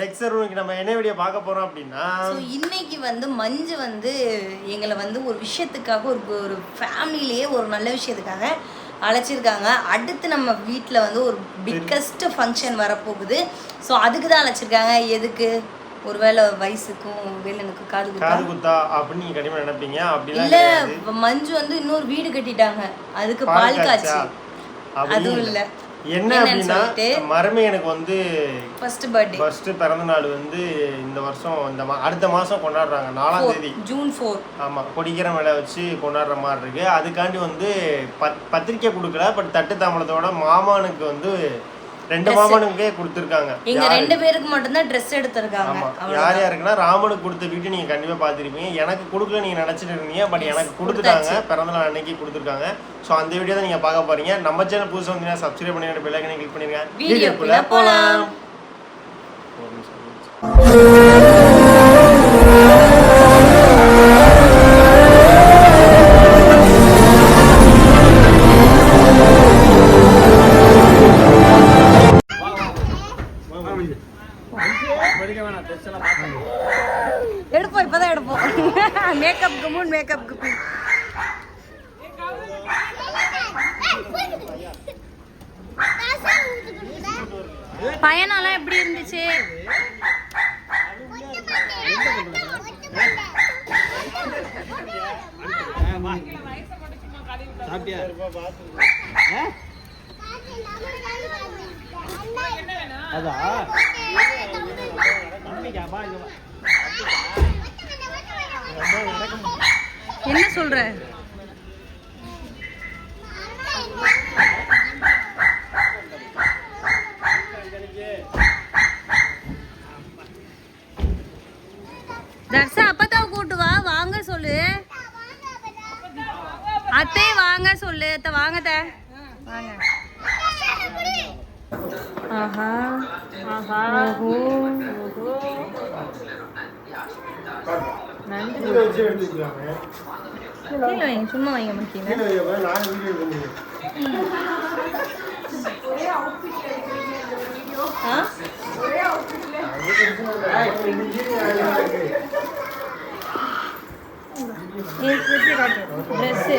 Lecture இன்னைக்கு நம்ம என்ன வீடியோ பார்க்க போறோம் அப்படின்னா இன்னைக்கு வந்து மஞ்சு வந்து எங்களை வந்து ஒரு விஷயத்துக்காக ஒரு ஒரு ஃபேமிலியிலேயே ஒரு நல்ல விஷயத்துக்காக அழைச்சிருக்காங்க. அடுத்து நம்ம வீட்டில் வந்து ஒரு பிக்கஸ்ட் ஃபங்க்ஷன் வரப்போகுது. ஸோ அதுக்கு தான் அழைச்சிருக்காங்க. எதுக்கு? ஒருவேளை வயசுக்கும் வேலனுக்கும் காது காது குத்தா அப்படின்னு நீங்க கண்டிப்பா நினைப்பீங்க. அப்படிலாம் இல்ல மஞ்சு வந்து இன்னொரு வீடு கட்டிட்டாங்க. அதுக்கு பால் காய்ச்சா? அதுவும் இல்ல. என்ன அப்படின்னா? மருமை எனக்கு வந்து ஃபர்ஸ்ட் பர்த்டே ஃபர்ஸ்ட் பிறந்த நாள் வந்து இந்த வருஷம் இந்த மா- அடுத்த மாசம் கொண்டாடுறாங்க நாலாம் தேதி. ஜூன் ஃபோர் ஆமா கொடிக்கிற மேல வச்சு கொண்டாடுற மாதிரி இருக்கு. அதுக்காண்டி வந்து பத் பத்திரிக்கை கொடுக்கல பட் தட்டு தாம்பளத்தோட மாமானுக்கு வந்து ரெண்டு மாமனுக்கே கொடுத்துருக்காங்க. எங்க ரெண்டு பேருக்கு மட்டும்தான் ட்ரெஸ் எடுத்திருக்காங்க. யார் யாருக்குன்னா ராமனுக்கு கொடுத்த வீட்டு நீங்க கண்டிப்பா பார்த்திருப்பீங்க. எனக்கு கொடுக்கல நீங்க நினைச்சிட்டு இருந்தீங்க. பட் எனக்கு கொடுத்துட்டாங்க. பிறந்த நாள் அன்னைக்கு கொடுத்துருக்காங்க. ஸோ அந்த வீடியோ தான் நீங்க பார்க்க போறீங்க. நம்ம சேனல் புதுசு வந்தீங்கன்னா சப்ஸ்கிரைப் பண்ணிட்டு பெல் ஐக்கனை கிளிக் பண்ணிருங்க வீடியோக்குள்ள போலாம். பயணம்லாம் எப்படி இருந்துச்சு? அதா? என்ன சொல்ற தர்ஷா அப்பதாவை கூட்டு வா வாங்க சொல்லு அத்தை வாங்க சொல்லு. அத்தை வாங்க அத்தை. வாங்க. ஆஹா. ஆஹா. ஓஹோ. நன்றி. கீழே வைங்க. சும்மா வைங்க ஆ? ட்ரெஸ்ஸு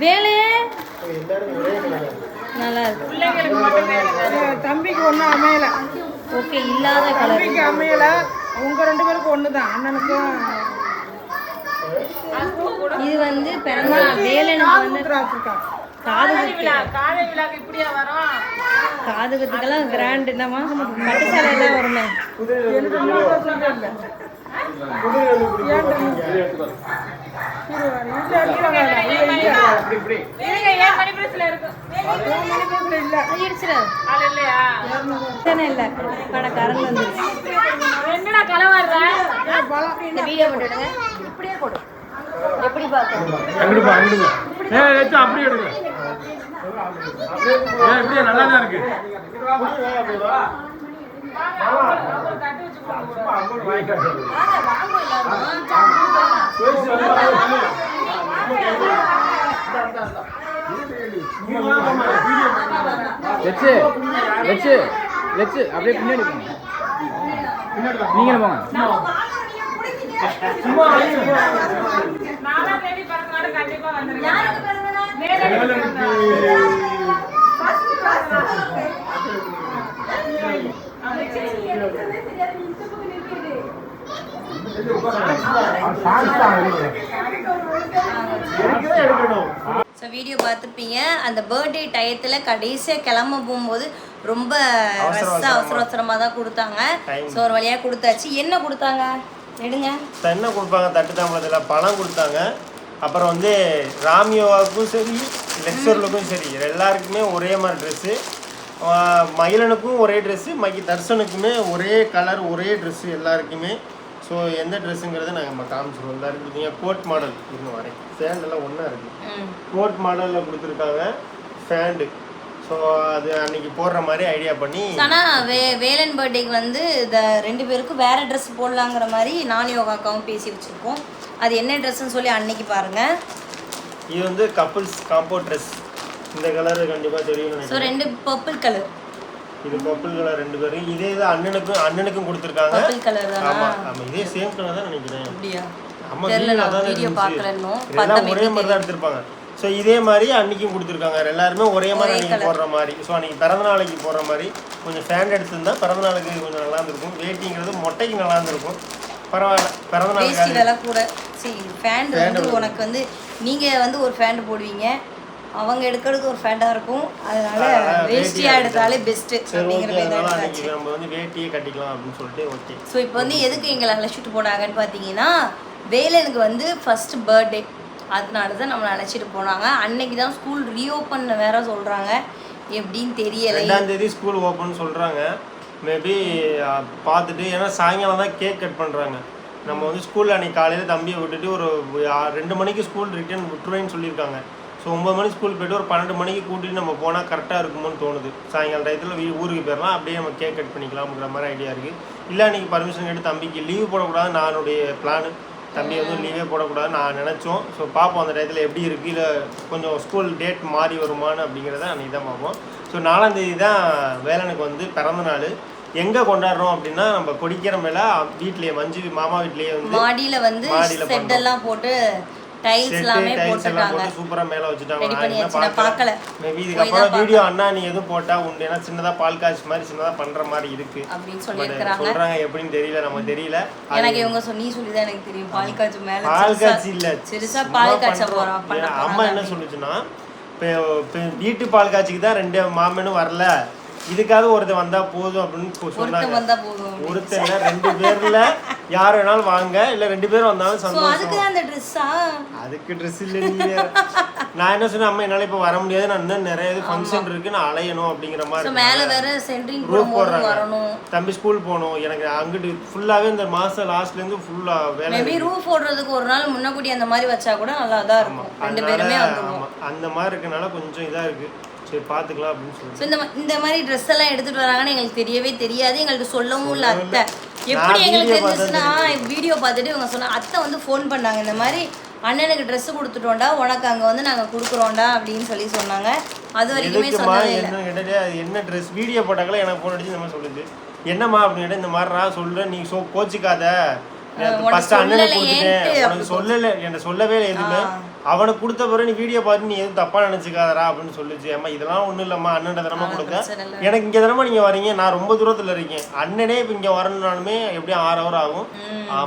வேலு நல்லா இருக்கு தம்பிக்கு ஒன்றும் அமையல. ஓகே இல்லாத கலர். தம்பிக்கு அமையல. உங்க ரெண்டு பேருக்கும் ஒன்று தான் அண்ணனுக்கும். இது வந்து பிறந்த வேலனுக்கு வந்து திராட்சைக்கா காது விழாக்கு இப்படியா காது கத்துக்கெல்லாம் கிராண்ட் இந்தாம்மா பட்டு சேலை வருமே. இல்லை வீடியோ போட்டுடுங்க இப்படியே எப்படி பார்க்க அப்படியே எடுங்க. இப்படியே நல்லா தான் இருக்கு. வச்சு வச்சு வச்சு அப்படியே பின்னாடி போங்க. நீங்களும் போங்க. எடுக்கணும் ஸோ வீடியோ பார்த்துருப்பீங்க. அந்த பர்த்டே டயத்தில் கடைசியாக கிளம்ப போகும்போது ரொம்ப அவசர ரஷ்ஷாக அவசரமா. அவசர அவசரமாக தான் கொடுத்தாங்க. ஸோ ஒரு வழியாக கொடுத்தாச்சு. என்ன கொடுத்தாங்க? எடுங்க. தென்னை கொடுப்பாங்க தட்டு தாம்பளத்தில் பழம் கொடுத்தாங்க. அப்புறம் வந்து ராமியோவுக்கும் சரி லெக்சர்களுக்கும் சரி எல்லாருக்குமே ஒரே மாதிரி ட்ரெஸ்ஸு மகிழனுக்கும் ஒரே ட்ரெஸ்ஸு மகி தர்சனுக்குமே ஒரே கலர் ஒரே ட்ரெஸ்ஸு எல்லாருக்குமே. ஸோ எந்த ட்ரெஸ்ஸுங்கிறத நாங்கள் நம்ம காமிச்சிருவோம். எல்லாருக்கும் பார்த்தீங்க கோட் மாடல் இன்னும் வரேன் ஃபேண்டெல்லாம் ஒன்றா இருக்குது கோட் மாடலில் கொடுத்துருக்காங்க ஃபேண்டு ஸோ அது அன்னைக்கு போடுற மாதிரி ஐடியா பண்ணி ஆனால் வே வேலன் பர்த்டேக்கு வந்து இந்த ரெண்டு பேருக்கும் வேற ட்ரெஸ் போடலாங்கிற மாதிரி நானும் யோகாக்காவும் பேசி வச்சுருக்கோம். அது என்ன ட்ரெஸ்ஸுன்னு சொல்லி அன்னைக்கு பாருங்கள் இது வந்து கப்புள்ஸ் காம்போ ட்ரெஸ் இந்த கலர் கண்டிப்பா தெரியும் ஸோ ரெண்டு பர்பிள் கலர் இது பர்பிள் கலர் ரெண்டு பேரும். இதே இது அண்ணனுக்கும் அண்ணனுக்கும் கொடுத்துருக்காங்க. பர்பிள் கலர் தானா? ஆமா ஆமா. இதே சேம் கலர் தான் நினைக்கிறேன். அப்படியா? ஆமா தெரியல, நான் வீடியோ இருந்துச்சு. பார்க்கல இன்னும். இதெல்லாம் பார்த்தா ஒரே மாதிரி தான் எடுத்திருப்பாங்க. ஸோ இதே மாதிரி அன்னைக்கும் கொடுத்துருக்காங்க. எல்லாருமே ஒரே மாதிரி அன்னைக்கு. போடுற மாதிரி. ஸோ அன்னைக்கு பிறந்த நாளைக்கு போடுற மாதிரி. கொஞ்சம் ஃபேண்ட் எடுத்திருந்தா பிறந்த நாளுக்கு கொஞ்சம் நல்லா இருந்திருக்கும். வேட்டிங்கிறது மொட்டைக்கு நல்லா இருந்திருக்கும். பரவாயில்ல. பிறந்த வேஷ்டி நாளுக்கு விலை கூட சரி ஃபேண்ட் வந்து உனக்கு வந்து நீங்க வந்து ஒரு ஃபேண்ட் போடுவீங்க. அவங்க எடுக்கிறது ஒரு ஃபேண்டா இருக்கும். அதனால அதனால வேஷ்டியா வேஷ்டியா எடுத்தாலே பெஸ்ட் சரி அப்படிங்கிற ஓகே மாதிரி தான் அதனால எடுத்தாச்சு அன்னைக்கு நம்ம வந்து வேட்டியே கட்டிக்கலாம் அப்படின்னு சொல்லிட்டு ஓகே. ஸோ இப்போ வந்து எதுக்கு எங்களை அழைச்சிட்டு போனாங்கன்னு பார்த்தீங்கன்னா வேலனுக்கு வந்து ஃபர்ஸ்ட் பர்த்டே அதனால தான் நம்மளை அழைச்சிட்டு போனாங்க. அன்னைக்கு தான் ஸ்கூல் ரீஓப்பன் வேற சொல்றாங்க. எப்படின்னு தெரியலை ரெண்டாம் தேதி ஸ்கூல் ஓப்பன் சொல்றாங்க. மேபி பார்த்துட்டு ஏன்னா சாயங்காலம் தான் கேக் கட் பண்ணுறாங்க நம்ம வந்து ஸ்கூலில் அன்னைக்கு காலையில் தம்பியை விட்டுட்டு ஒரு ரெண்டு மணிக்கு ஸ்கூல் ரிட்டர்ன் விட்டுருவேன்னு சொல்லியிருக்காங்க. ஸோ ஒம்பது மணிக்கு ஸ்கூல் போய்ட்டு ஒரு பன்னெண்டு மணிக்கு கூட்டிட்டு நம்ம போனால் கரெக்டாக இருக்குமோன்னு தோணுது. சாயங்காலம் டயத்தில் வீ ஊருக்கு போயிடலாம். அப்படியே நம்ம கேக் கட் பண்ணிக்கலாம்ங்கிற மாதிரி ஐடியா இருக்குது இல்லை அன்றைக்கி பர்மிஷன் கேட்டு தம்பிக்கு லீவ் போடக்கூடாது நானுடைய பிளான் தம்பி வந்து லீவே போடக்கூடாதுன்னு நான் நினச்சோம். ஸோ பார்ப்போம் அந்த டயத்தில் எப்படி இருக்குது இல்லை கொஞ்சம் ஸ்கூல் டேட் மாறி வருமான்னு அப்படிங்கிறத அன்றைக்கி தான் பார்ப்போம் ஸோ நாலாந்தேதி தான் வேலனுக்கு வந்து பிறந்த நாள். எங்கே கொண்டாடுறோம் அப்படின்னா நம்ம கொடிக்கிற மேலே வீட்லேயே மஞ்சு மாமா வீட்லேயே வந்து மாடியில வந்து செட் எல்லாம் போட்டு டைல்ஸ் எல்லாமே சூப்பரா மேல வச்சுட்டாங்க. நான் பார்க்கல. மேபி வீடியோ அண்ணா நீ எதுவும் போட்டா உண்டு? ஏன்னா சின்னதா பால் காய்ச்சி மாதிரி சின்னதா பண்ற மாதிரி இருக்கு. அப்படின்னு But சொல்லியிருக்கிறாங்க. சொல்றாங்க எப்படின்னு தெரியல நமக்கு தெரியல. எனக்கு இவங்க சொன்னி சொல்லிதான் எனக்கு தெரியும். பால் காய்ச்சி மேல பால் சிறுசா- காய்ச்சி இல்ல. சிறுசா சும்மா பால் காய்ச்ச பண்றோம். போறோம். பண்ண ஏன்னா, அம்மா என்ன சொல்லுச்சுன்னா இப்போ இப்போ வீட்டு பால் காய்ச்சிக்கு தான் ரெண்டு மாமனும் வரல. இதுக்காவது ஒருத்தன் வந்தா போதும் அப்படின்னு சொன்னாங்க. இல்ல, ரெண்டு பேர்ல யார் வேணாலும் வாங்க. இல்ல ரெண்டு பேரும் வந்தாலும் சந்தோஷம். அதுக்கு ட்ரெஸ் இல்லை. நான் என்ன சொன்னேன் அம்மா என்னால இப்ப வர முடியாது. நான் இன்னும் நிறைய இது ஃபங்க்ஷன் இருக்கு. நான் அலையணும் அப்படிங்கிற மாதிரி. மேல வேற சென்ட்ரிங் போடும்போது போடுறாங்க. தம்பி ஸ்கூல் போகணும். எனக்கு அங்கிட்டு ஃபுல்லாவே இந்த மாசம் லாஸ்ட்ல இருந்து ஃபுல்லா வேலை மேபி போடுறதுக்கு ஒரு நாள் முன்னக்கூட்டி அந்த மாதிரி வச்சா கூட நல்லா தான் இருக்கும். ரெண்டு பேருமே அந்த மாதிரி இருக்கனால கொஞ்சம் இதா இருக்கு. சரி பாத்துக்கலாம் அப்படின்னு சொல்லி ஸோ இந்த மா- இந்த மாதிரி ட்ரெஸ் எல்லாம் எடுத்துட்டு வராங்கன்னு எங்களுக்கு தெரியவே தெரியாது. எங்களுக்கு சொல்லவும் இல்லை அத்தை. எப்படி நான் எங்களுக்கு video தெரிஞ்சிச்சுன்னா வீடியோ பார்த்துட்டு இவங்க சொன்னா அத்தை வந்து ஃபோன் பண்ணாங்க. இந்த மாதிரி அண்ணனுக்கு Dress கொடுத்துட்டோம்டா. உனக்கு அங்கே வந்து நாங்கள் கொடுக்குறோம்டா. அப்படின்னு சொல்லி சொன்னாங்க. அது வரைக்குமே எதுக்குமா இல்லை. என்ன கேட்டே அது என்ன ட்ரெஸ் வீடியோ போட்டாங்களே எனக்கு ஃபோன் அடிச்சு இந்த மாதிரி சொல்லுது. என்னம்மா அப்படின்னு கேட்டா, இந்த மாதிரி நான் சொல்றேன் நீ சோ கோச்சிக்காத. ஃபர்ஸ்ட் அண்ணனுக்கு கொடுத்துட்டேன். உனக்கு சொல்லல என்ன சொல்லவே இல்லை எதுவுமே. அவனுக்கு கொடுத்த பிறகு நீ வீடியோ பார்த்து நீ எதுவும் தப்பா நினைச்சுக்காதடா அப்படின்னு சொல்லுச்சு. அம்மா இதெல்லாம் ஒண்ணும் இல்லம்மா அண்ணன் தினமா கொடுக்க. எனக்கு இங்க தினமா நீங்க வரீங்க? நான் ரொம்ப தூரத்துல இருக்கேன். அண்ணனே இப்ப இங்க வரணும்னாலுமே எப்படியும் ஆறு ஹவர் ஆகும்.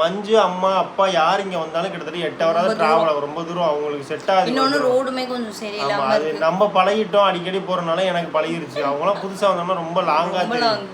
மஞ்சு அம்மா அப்பா யார் இங்க வந்தாலும் கிட்டத்தட்ட எட்டு ஹவராவது டிராவல் ஆகும். ரொம்ப தூரம் அவங்களுக்கு செட் ஆகுது ரோடுமே கொஞ்சம். அது நம்ம பழகிட்டோம் அடிக்கடி போறனால எனக்கு பழகிருச்சு. அவங்களாம் புதுசா வந்தோம்னா ரொம்ப லாங்கா தெரியும்.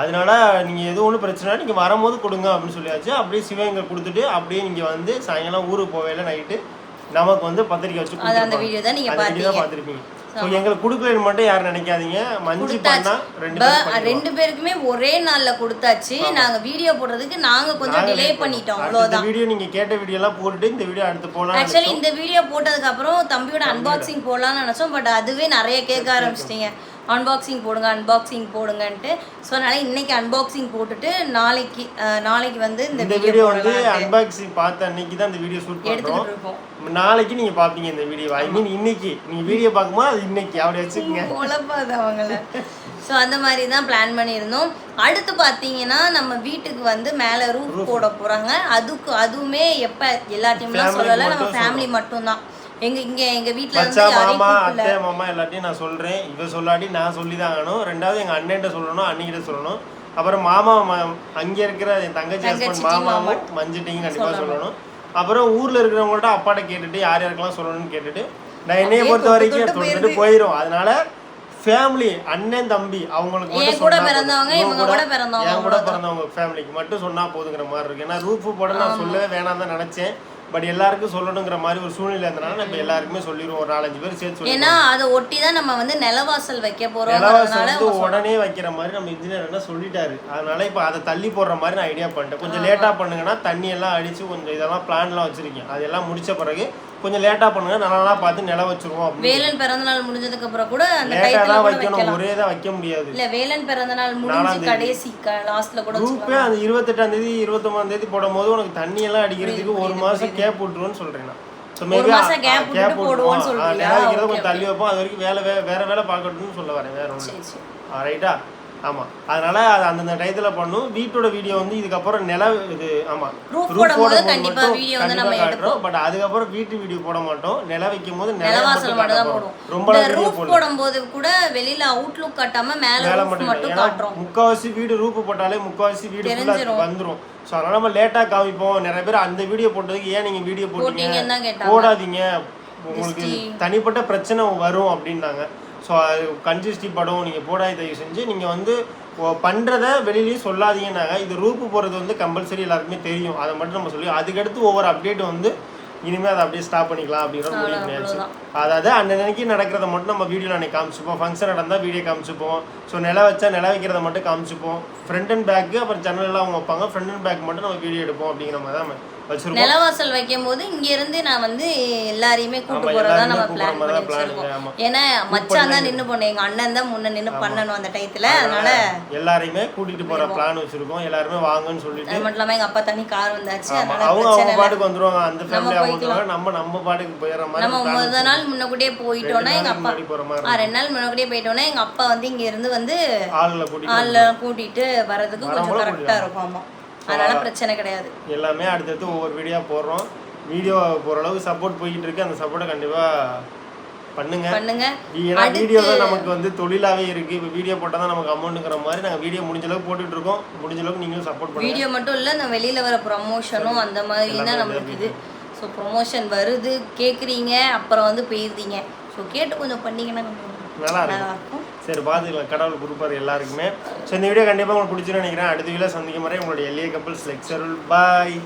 அதனால நீங்க எதுவும் ஒன்றும் பிரச்சனை இல்லை, நீங்க வரும்போது கொடுங்க அப்படின்னு சொல்லியாச்சு. அப்படியே சிவகங்கை கொடுத்துட்டு அப்படியே நீங்க வந்து சாயங்காலம் ஊருக்கு போவேல நைட்டு நமக்கு வந்து பத்திரிக்கை வச்சு அந்த video தான் நீங்க அந்த video தான் பார்த்தீங்க. பார்த்திருப்பீங்க ஸோ எங்களுக்கு கொடுக்கலன்னு மட்டும் யாரும் நினைக்காதீங்க. மஞ்சு பண்ணா ரெண்டு. ரெண்டு பேருக்குமே ஒரே நாள்ல கொடுத்தாச்சு. நாங்க வீடியோ போடுறதுக்கு நாங்க கொஞ்சம் டிலே பண்ணிட்டோம். அடுத்த அவ்வளவுதான் வீடியோ நீங்க கேட்ட வீடியோ எல்லாம் போட்டுட்டு இந்த வீடியோ அடுத்து போலாம் ஆக்சுவலி இந்த வீடியோ போட்டதுக்கு அப்புறம் தம்பியோட அன்பாக்சிங் போடலாம்னு நினைச்சோம். பட் அதுவே நிறைய கேட்க ஆரம்பிச்சிட்டீங்க. அன்பாக்சிங் போடுங்க அன்பாக்சிங் போடுங்கன்ட்டு ஸோ அதனால இன்னைக்கு அன்பாக்சிங் போட்டுட்டு நாளைக்கு நாளைக்கு வந்து இந்த வீடியோ வந்து அன்பாக்சிங் பார்த்த அன்னைக்கு தான் இந்த வீடியோ ஷூட் இருக்கோம் நாளைக்கு நீங்க பாப்பீங்க இந்த வீடியோ ஐ மீன் இன்னைக்கு. நீங்க வீடியோ பார்க்கும்போது அது இன்னைக்கு. அப்படி வச்சுக்கோங்க. உழப்பாது அவங்கள. ஸோ அந்த மாதிரி தான் பிளான் பண்ணியிருந்தோம். அடுத்து பார்த்தீங்கன்னா நம்ம வீட்டுக்கு வந்து மேலே ரூஃப் போட போகிறாங்க அதுக்கு அதுவுமே எப்போ எல்லா டைம்லாம் Family சொல்லலை. நம்ம ஃபேமிலி மட்டும்தான். எங்க இங்க எங்க வீட்ல இருந்து மாமா அத்தை மாமா எல்லாத்தையும் நான் சொல்றேன். இவ சொல்லாட்டி நான் சொல்லி தான் ஆகணும். ரெண்டாவது எங்க அண்ணன்ட்ட சொல்லணும் அண்ணிக்கிட்ட சொல்லணும். அப்புறம் மாமா அங்க இருக்கிற என் தங்கச்சி ஹஸ்பண்ட் மாமாவும் மஞ்சிட்டையும் கண்டிப்பா சொல்லணும். அப்புறம் ஊர்ல இருக்கிறவங்கள்ட்ட அப்பாட்ட கேட்டுட்டு யார் யாருக்கெல்லாம் சொல்லணும்னு கேட்டுட்டு நான் என்னைய பொறுத்த வரைக்கும் தொட்டு தொட்டுட்டு போயிரும். அதனால ஃபேமிலி அண்ணன் தம்பி அவங்களுக்கு மட்டும் கூட பிறந்தவங்க. இவங்க கூட பிறந்தவங்க, என் கூட பிறந்தவங்க ஃபேமிலிக்கு மட்டும் சொன்னா போதுங்கிற மாதிரி இருக்கு. ஏன்னா ரூஃப் போட நான் சொல்லவே வேணாம் தான் நினைச்சேன். பட் எல்லாருக்கும் சொல்லணுங்கிற மாதிரி ஒரு சூழ்நிலை இருந்தனால நம்ம எல்லாருக்குமே சொல்லிடுவோம். ஒரு நாலஞ்சு பேர் சேர்த்து ஏன்னா அதை ஒட்டி தான் நம்ம வந்து நிலவாசல் வைக்க நிலவாசல் போறோம்ன்றதுனால வந்து உடனே வைக்கிற மாதிரி நம்ம இன்ஜினியர் என்ன சொல்லிட்டாரு. அதனால இப்போ அதை தள்ளி போடுற மாதிரி நான் ஐடியா பண்ணிட்டேன். கொஞ்சம் லேட்டா பண்ணுங்கன்னா தண்ணி எல்லாம் அடிச்சு கொஞ்சம் இதெல்லாம் பிளான்லாம் வச்சிருக்கேன். அதெல்லாம் முடிச்ச பிறகு கொஞ்சம் லேட்டா பண்ணுங்க. நல்லா பார்த்து நிலம் வச்சிருவோம் வேலன் பிறந்த நாள் முடிஞ்சதுக்கு அப்புறம் கூட அந்த கூட வைக்கணும். ஒரே தான் வைக்க முடியாது. இல்ல வேலன் பிறந்த நாள் நாலாம் முடிஞ்சு. கடைசி லாஸ்ட்ல கூட குரூப்பே அந்த இருபத்தெட்டாம் தேதி இருபத்தொம்பதாம் தேதி போடும் போது உனக்கு தண்ணி எல்லாம் அடிக்கிறதுக்கு ஒரு மாசம் கேப் விட்டுருவோன்னு சொல்றேன் நான். ஸோ? நில வைக்கிறத Okay, கொஞ்சம் தள்ளி வைப்போம் அது வரைக்கும் வேலை வே- வேற வேலை பார்க்கட்டும்னு சொல்ல வரேன் வேற ஒன்று ரைட்டா ஆமாம் அதனால அது அந்தந்த டயத்தில் பண்ணும். வீட்டோட வீடியோ வந்து இதுக்கப்புறம் நில இது ஆமாம் Roof போடும்போது கண்டிப்பா video வந்து நம்ம எடுப்போம். பட் அதுக்கப்புறம் வீட்டு வீடியோ போட மாட்டோம். நில வைக்கும் போது நில நிலவாசல் மட்டும் தான் போடுவோம். ரொம்ப வீடியோ ரூஃப் போடும்போது கூட வெளியில அவுட்லுக் காட்டாம மேல மட்டும் காட்டுறோம். முக்காவாசி வீடு ரூப்பு போட்டாலே முக்காவாசி வீடு. வந்துரும். ஸோ அதனால நம்ம லேட்டாக காமிப்போம். நிறைய பேர் அந்த வீடியோ போட்டதுக்கு ஏன் நீங்கள் வீடியோ போட்டீங்க? போடாதீங்க. உங்களுக்கு. தனிப்பட்ட பிரச்சனை வரும் அப்படின்னாங்க. ஸோ அது கன்சிஸ்டி படம் நீங்கள் போடாத தயவு செஞ்சு நீங்கள் வந்து பண்றத வெளியிலயும் சொல்லாதீங்கன்னாங்க. இது ரூப்பு போகிறது வந்து கம்பல்சரி எல்லாருக்குமே தெரியும். அதை மட்டும் நம்ம சொல்லி அதுக்கடுத்து ஒவ்வொரு அப்டேட் வந்து இனிமேல் அதை அப்படியே ஸ்டாப் பண்ணிக்கலாம் அப்படிங்கிற முடிவு பண்ணியாச்சு. அதாவது அன்னன்னைக்கு நடக்கிறத மட்டும் நம்ம வீடியோவில் அன்னைக்கு காமிச்சுப்போம். ஃபங்க்ஷன் நடந்தால் வீடியோ காமிச்சுப்போம். ஸோ நில வச்சா நில வைக்கிறத மட்டும் காமிச்சுப்போம். ஃப்ரண்ட் அண்ட் பேக்கு அப்புறம் ஜன்னல் எல்லாம் அவங்க வைப்பாங்க. ஃப்ரண்ட் அண்ட் பேக் மட்டும் நம்ம வீடியோ எடுப்போம் அப்படிங்கிற மாதிரி தான் வச்சிருக்கோம். நிலவாசல் வைக்கும் போது இங்க இருந்து நான் வந்து எல்லாரையுமே கூட்டு போறதா நம்ம பிளான் பண்ணி வச்சிருக்கோம். ஏன்னா மச்சான் தான் நின்னு போனேன். எங்க அண்ணன் தான் முன்ன நின்னு பண்ணணும் அந்த டயத்துல. அதனால எல்லாரையுமே கூட்டிட்டு போற பிளான் வச்சிருக்கோம். எல்லாருமே வாங்கன்னு சொல்லிட்டு அது மட்டும் இல்லாம எங்க அப்பா தனி கார் வந்தாச்சு. அதனால அவங்க அவங்க பாட்டுக்கு வந்துருவாங்க. அந்த ஃபேமிலி அவங்க நம்ம நம்ம பாட்டுக்கு போயிடுற மாதிரி நம்ம முத நாள் முன்னக்கூட்டியே போயிட்டோம்னா எங்க அப்பா ரெண்டு நாள் முன்னக்கூட்டியே போயிட்டோம்னா எங்க அப்பா வந்து இங்க இருந்து வந்து ஆளுல கூட்டிட்டு வர்றதுக்கு கொஞ்சம் கரெக்டா இருக்கும். ஆமா. அதனால பிரச்சனை கிடையாது. எல்லாமே அடுத்தடுத்து ஒவ்வொரு வீடியோ போடுறோம். வீடியோ போற அளவுக்கு சப்போர்ட் போய்கிட்டு இருக்கு. அந்த சப்போர்ட்டை கண்டிப்பா பண்ணுங்க. பண்ணுங்க. ஏன்னா வீடியோ தான் நமக்கு வந்து தொழிலாவே இருக்கு. இப்போ வீடியோ போட்டால் தான் நமக்கு அமௌண்ட்டுங்கிற மாதிரி நாங்கள் வீடியோ முடிஞ்ச அளவுக்கு போட்டுட்டு இருக்கோம். முடிஞ்ச அளவுக்கு நீங்களும் சப்போர்ட் பண்ணுங்க. வீடியோ மட்டும் இல்ல இந்த வெளியில வர ப்ரமோஷனும் அந்த மாதிரி தான் நம்மளுக்கு இது. ஸோ ப்ரொமோஷன் வருது கேக்குறீங்க அப்புறம் வந்து போயிருந்தீங்க ஸோ கேட்டு கொஞ்சம் பண்ணீங்கன்னா நல்லா இருக்கும். சரி பார்த்துக்கலாம் கடவுள் கொடுப்பார் எல்லாருக்குமே. ஸோ இந்த வீடியோ கண்டிப்பாக உங்களுக்கு பிடிச்சிருன்னு நினைக்கிறேன். அடுத்த வீடியோ சந்திக்கும் வரை உங்களுடைய எல்லிய கப்பல்ஸ் லெக்சர் பாய்